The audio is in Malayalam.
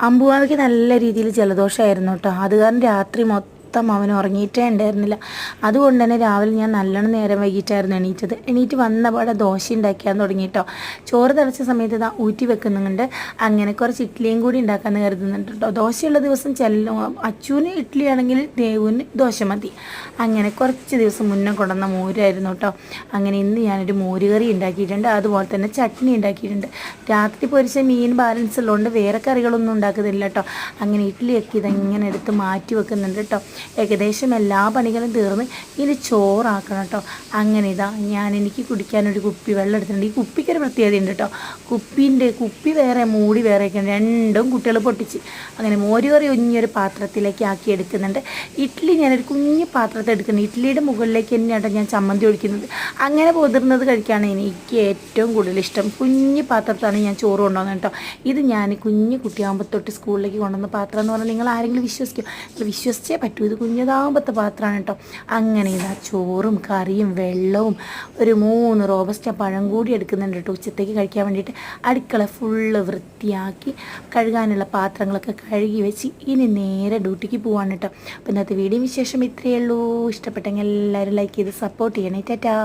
അമ്പുവാവയ്ക്ക് നല്ല രീതിയിൽ ജലദോഷമായിരുന്നു കേട്ടോ. അത് കാരണം രാത്രി മൊത്തം അവൻ ഉറങ്ങിയിട്ടേ ഉണ്ടായിരുന്നില്ല. അതുകൊണ്ട് തന്നെ രാവിലെ ഞാൻ നല്ലോണം നേരം വൈകിട്ടായിരുന്നു എണീറ്റത്. എണീറ്റ് വന്ന പാടെ ദോശ ഉണ്ടാക്കാൻ തുടങ്ങി കേട്ടോ ചോറ് തിളച്ച സമയത്ത് ഇതാ ഊറ്റി വെക്കുന്നുണ്ട്. അങ്ങനെ കുറച്ച് ഇഡ്ഡലിയും കൂടി ഉണ്ടാക്കാമെന്ന് കരുതുന്നുണ്ട് കേട്ടോ ദോശയുള്ള ദിവസം ചെല്ലു അച്ചുവിന് ഇഡ്ഡലി ആണെങ്കിൽ ദേവുവിന് ദോശ മതി. അങ്ങനെ കുറച്ച് ദിവസം മുന്നേ കൊണ്ടുവന്ന മോരായിരുന്നു കേട്ടോ അങ്ങനെ ഇന്ന് ഞാനൊരു മോരുകറി ഉണ്ടാക്കിയിട്ടുണ്ട്. അതുപോലെ തന്നെ ചട്നി ഉണ്ടാക്കിയിട്ടുണ്ട്. രാത്രി പൊരിച്ച മീൻ ബാലൻസ് ഉള്ളതുകൊണ്ട് വേറെ കറികളൊന്നും ഉണ്ടാക്കുന്നില്ല കേട്ടോ അങ്ങനെ ഇഡ്ഡലിയൊക്കെ ഇതെങ്ങനെ എടുത്ത് മാറ്റി വെക്കുന്നുണ്ട് കേട്ടോ ഏകദേശം എല്ലാ പണികളും തീർന്ന് ഇനി ചോറാക്കണം കേട്ടോ. അങ്ങനെ ഇതാ ഞാൻ എനിക്ക് കുടിക്കാനൊരു കുപ്പി വെള്ളം എടുത്തിട്ടുണ്ട്. ഈ കുപ്പിക്കൊരു പ്രത്യേകത ഉണ്ട് കേട്ടോ. കുപ്പീന്റെ കുപ്പി വേറെ മൂടി വേറെ ഒക്കെ ഉണ്ട്. രണ്ടും കുട്ടികൾ പൊട്ടിച്ച്. അങ്ങനെ മോരുകറി ഒഞ്ഞൊരു പാത്രത്തിലേക്ക് ആക്കി എടുക്കുന്നുണ്ട്. ഇഡ്ഡലി ഞാനൊരു കുഞ്ഞു പാത്രത്തിൽ എടുക്കുന്നുണ്ട്. ഇഡ്ഡലിയുടെ മുകളിലേക്ക് തന്നെയാണ് ഞാൻ ചമ്മന്തി ഒഴിക്കുന്നത്. അങ്ങനെ പൊതിർന്നത് കഴിക്കുകയാണ് എനിക്ക് ഏറ്റവും കൂടുതൽ ഇഷ്ടം. കുഞ്ഞു പാത്രത്താണ് ഞാൻ ചോറ് കൊണ്ടുവന്നത് കേട്ടോ. ഇത് ഞാൻ കുഞ്ഞു കുട്ടിയാകുമ്പോൾ തൊട്ട് സ്കൂളിലേക്ക് കൊണ്ടുവന്ന പാത്രം എന്ന് പറഞ്ഞാൽ നിങ്ങൾ ആരെങ്കിലും വിശ്വസിക്കും? വിശ്വസിച്ചേ പറ്റൂ. ഇത് കുഞ്ഞതാകുമ്പത്തെ പാത്രമാണ് കേട്ടോ അങ്ങനെ ഇതാ ചോറും കറിയും വെള്ളവും ഒരു മൂന്ന് റോബസ്റ്റ പഴം കൂടി എടുക്കുന്നുണ്ട് കേട്ടോ ഉച്ചത്തേക്ക് കഴിക്കാൻ വേണ്ടിയിട്ട് അടുക്കള ഫുള്ള് വൃത്തിയാക്കി കഴുകാനുള്ള പാത്രങ്ങളൊക്കെ കഴുകി വെച്ച് ഇനി നേരെ ഡ്യൂട്ടിക്ക് പോവാണ് കേട്ടോ അപ്പോൾ ഇന്നത്തെ വീഡിയോ വിശേഷം ഇത്രയേ ഉള്ളൂ. ഇഷ്ടപ്പെട്ടെങ്കിൽ എല്ലാവരും ലൈക്ക് ചെയ്ത് സപ്പോർട്ട് ചെയ്യണേ. ടാറ്റാ.